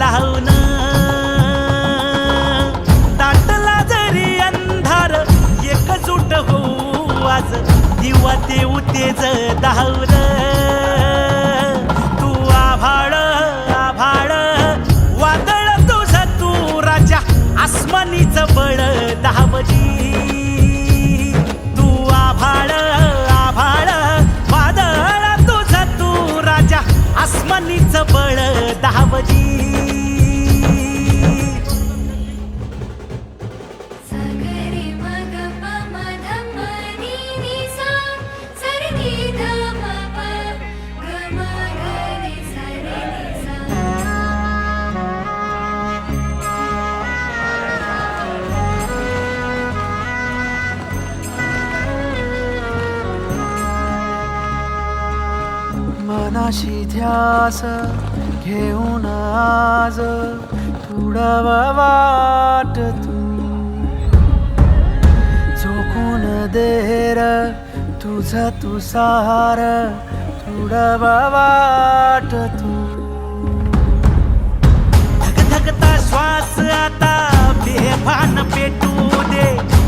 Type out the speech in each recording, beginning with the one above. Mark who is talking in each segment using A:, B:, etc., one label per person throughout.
A: लावून दाटला जरी अंधार एकजूट होऊ आज. दिवा देऊ तेज धावलं तू आभाळ
B: मनाशी ध्यास घेऊन आज तुडावा वाट तू. झोकून देर तुझ तुसार तुडावा वाट तू.
A: धक धकता श्वास आता बेभान पेटू दे.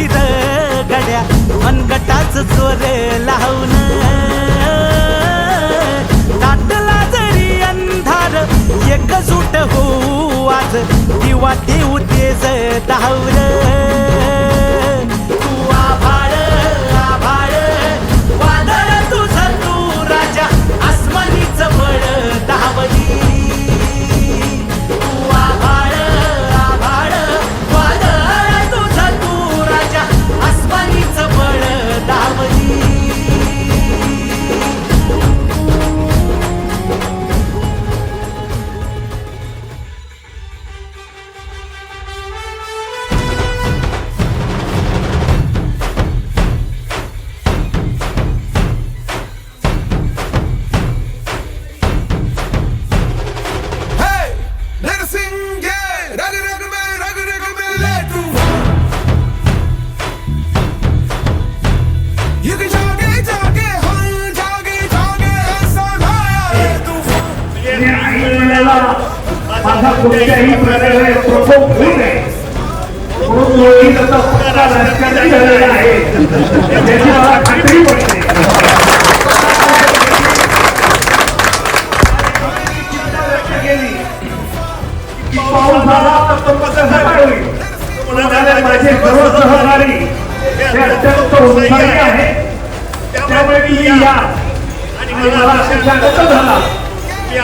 A: फिर गड्या मनगटाच चोर लावून दाटला जरी अंधार एक सूट होऊ आज दिवा ठेवू तेज धावर.
C: आपल्याला माझा कोणत्याही प्रकारे प्रकोप होऊ नये. म्हणून मोदी त्याचा पक्का राजकारणी झालेला आहे. त्याची मला खात्री पडते. पाऊस झाला तर तो कसा होईल? माझे सर्व सहकारी हे अत्यंत उत्साही आहे. त्यामुळे या. आणि मला झाला.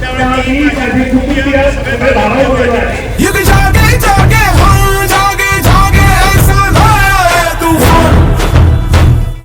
C: त्यामुळे